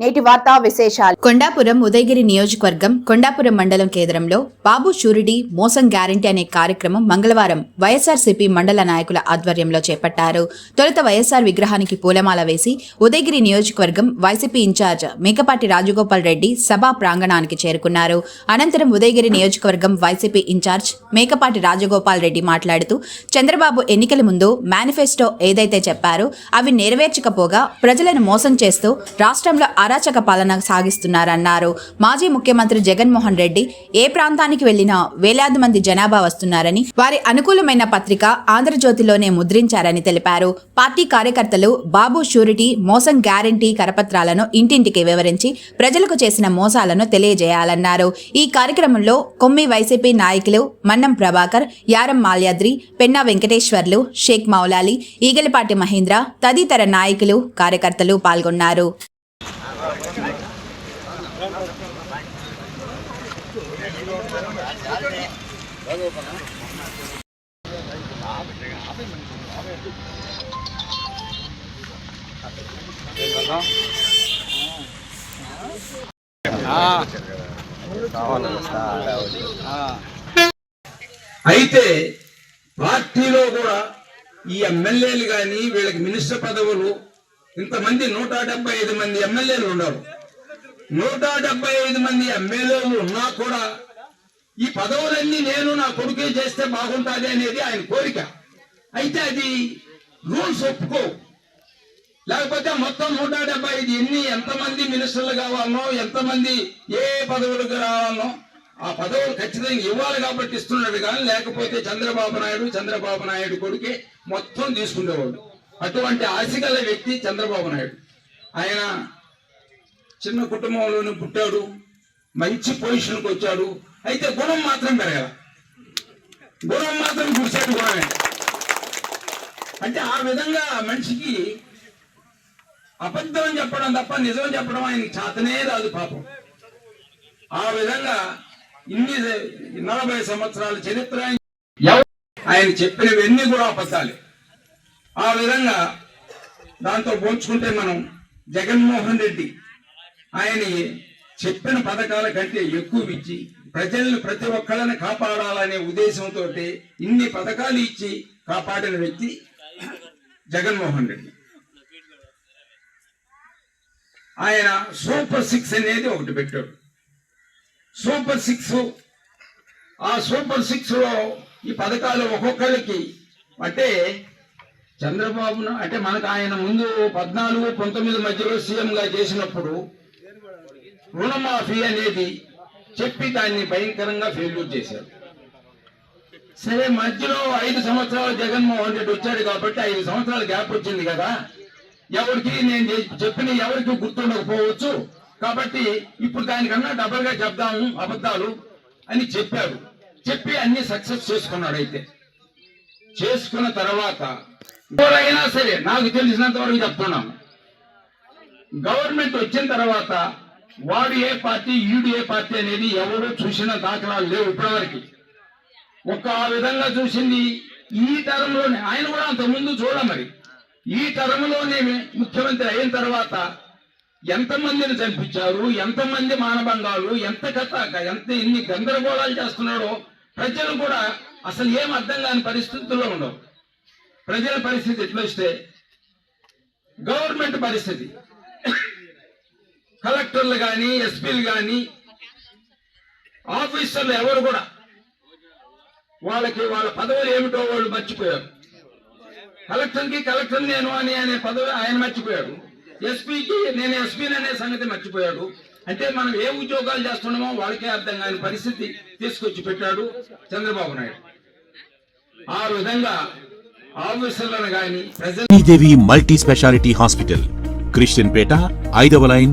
నేటి వార్తా విశేషాలు. కొండాపురం ఉదయగిరి నియోజకవర్గం కొండాపురం మండలం కేంద్రంలో బాబు షూరిడి మోసం గ్యారంటీ అనే కార్యక్రమం మంగళవారం వైఎస్ఆర్సీపీ మండల నాయకుల ఆధ్వర్యంలో చేపట్టారు. తొలుత వైఎస్ఆర్ విగ్రహానికి పూలమాల వేసి ఉదయగిరి నియోజకవర్గం వైసీపీ ఇన్ఛార్జ్ మేకపాటి రాజగోపాల్ రెడ్డి సభా ప్రాంగణానికి చేరుకున్నారు. అనంతరం ఉదయగిరి నియోజకవర్గం వైసీపీ ఇన్ఛార్జ్ మేకపాటి రాజగోపాల్ రెడ్డి మాట్లాడుతూ చంద్రబాబు ఎన్నికల ముందు మేనిఫెస్టో ఏదైతే చెప్పారో అవి నెరవేర్చకపోగా ప్రజలను మోసం చేస్తూ రాష్ట్రంలో అరాచక పాలన సాగిస్తున్నారన్నారు. మాజీ ముఖ్యమంత్రి జగన్మోహన్ రెడ్డి ఏ ప్రాంతానికి వెళ్ళినా వేలాది మంది జనాభా వస్తున్నారని వారి అనుకూలమైన పత్రిక ఆంధ్రజ్యోతిలోనే ముద్రించారని తెలిపారు. పార్టీ కార్యకర్తలు బాబు షూరిటీ మోసం గ్యారంటీ కరపత్రాలను ఇంటింటికి వివరించి ప్రజలకు చేసిన మోసాలను తెలియజేయాలన్నారు. ఈ కార్యక్రమంలో కొమ్మి వైసీపీ నాయకులు మన్నం ప్రభాకర్ యారం మాల్యాద్రి పెన్నా వెంకటేశ్వర్లు షేక్ మౌలాలి ఈగలపాటి మహేంద్ర తదితర నాయకులు కార్యకర్తలు పాల్గొన్నారు. అయితే పార్టీలో కూడా ఈ ఎమ్మెల్యేలు కానీ వీళ్ళకి మినిస్టర్ పదవులు ఇంతమంది నూట డెబ్బై ఐదు మంది ఎమ్మెల్యేలు ఉన్నారు. నూట డెబ్బై ఐదు మంది ఎమ్మెల్యేలు ఉన్నా కూడా ఈ పదవులన్నీ నేను నా కొడుకే చేస్తే బాగుంటుంది అనేది ఆయన కోరిక. అయితే అది రూల్స్ ఒప్పుకో. లేకపోతే మొత్తం నూట డెబ్బై ఐదు ఎన్ని ఎంతమంది మినిస్టర్లు కావాలనో ఎంతమంది ఏ పదవులకు రావాలనో ఆ పదవులు ఖచ్చితంగా ఇవ్వాలి కాబట్టి ఇస్తున్నాడు కానీ లేకపోతే చంద్రబాబు నాయుడు చంద్రబాబు నాయుడు కొడుకే మొత్తం తీసుకునేవాడు. అటువంటి ఆశగల వ్యక్తి చంద్రబాబు నాయుడు. ఆయన చిన్న కుటుంబంలోనే పుట్టాడు. మంచి పొజిషన్కి వచ్చాడు. అయితే గుణం మాత్రం పెరగల. గుణం మాత్రం గుడిసేటి గుణమే. అంటే ఆ విధంగా మనిషికి అబద్ధం చెప్పడం తప్ప నిజం చెప్పడం ఆయనకి చేతనే రాదు పాపం. ఆ విధంగా ఇన్ని నలభై సంవత్సరాల చరిత్ర ఆయన చెప్పినవన్నీ కూడా అబద్ధాలే. ఆ విధంగా దాంతో పోల్చుకుంటే మనం జగన్మోహన్ రెడ్డి ఆయన చెప్పిన పథకాల కంటే ఎక్కువ ఇచ్చి ప్రజలను ప్రతి ఒక్కళ్ళని కాపాడాలనే ఉద్దేశంతో ఇన్ని పథకాలు ఇచ్చి కాపాడిన వ్యక్తి జగన్మోహన్ రెడ్డి. ఆయన సూపర్ సిక్స్ అనేది ఒకటి పెట్టాడు. సూపర్ సిక్స్ ఆ సూపర్ సిక్స్లో ఈ పథకాలు ఒక్కొక్కరికి అంటే చంద్రబాబును అంటే మనకు ఆయన ముందు పద్నాలుగు పంతొమ్మిది మధ్యలో సీఎంగా చేసినప్పుడు రుణమాఫీ అనేది చెప్పి దాన్ని భయంకరంగా ఫెయిల్యూర్ చేశారు. సరే మధ్యలో ఐదు సంవత్సరాలు జగన్మోహన్ రెడ్డి వచ్చాడు కాబట్టి ఐదు సంవత్సరాల గ్యాప్ వచ్చింది కదా. ఎవరికి నేను చెప్పిన ఎవరికి గుర్తుండకపోవచ్చు. కాబట్టి ఇప్పుడు దానికన్నా డబల్గా చెప్దాము అబద్ధాలు అని చెప్పారు. చెప్పి అన్ని సక్సెస్ చేసుకున్నాడు అయితే. చేసుకున్న తర్వాత ఎవరైనా సరే నాకు తెలిసినంత వరకు చెప్తున్నాము గవర్నమెంట్ వచ్చిన తర్వాత వాడు ఏ పార్టీ ఈడు ఏ పార్టీ అనేది ఎవరు చూసిన దాఖలాలు లేవు ఇప్పటివరకు. ఒక ఆ విధంగా చూసింది ఈ తరంలోనే ఆయన కూడా అంత ముందు చూడ మరి. ఈ తరంలోనే ముఖ్యమంత్రి అయిన తర్వాత ఎంతమందిని చంపించారు ఎంతమంది మానభంగాలు ఎంత కథ ఎంత ఎన్ని గందరగోళాలు చేస్తున్నాడో ప్రజలు కూడా అసలు ఏం అర్థం కాని పరిస్థితుల్లో ఉండవు. ప్రజల పరిస్థితి ఎట్లొస్తే గవర్నమెంట్ పరిస్థితి. కలెక్టర్లు కానీ ఎస్పీలు కానీ ఆఫీసర్లు ఎవరు కూడా వాళ్ళకి వాళ్ళ పదవులు ఏమిటో వాళ్ళు మర్చిపోయారు. కలెక్టర్కి కలెక్టర్ నేను అని అనే పదవి ఆయన మర్చిపోయాడు. ఎస్పీకి నేను ఎస్పీని అనే సంగతి మర్చిపోయాడు. అంటే మనం ఏ ఉద్యోగాలు చేస్తున్నామో వాళ్ళకే అర్థం కాని పరిస్థితి తీసుకొచ్చి పెట్టాడు చంద్రబాబు నాయుడు. ఆ విధంగా ఆఫీసర్లను కానీ ప్రజలు Sridevi multi speciality hospital Christian Peta ఐదవ line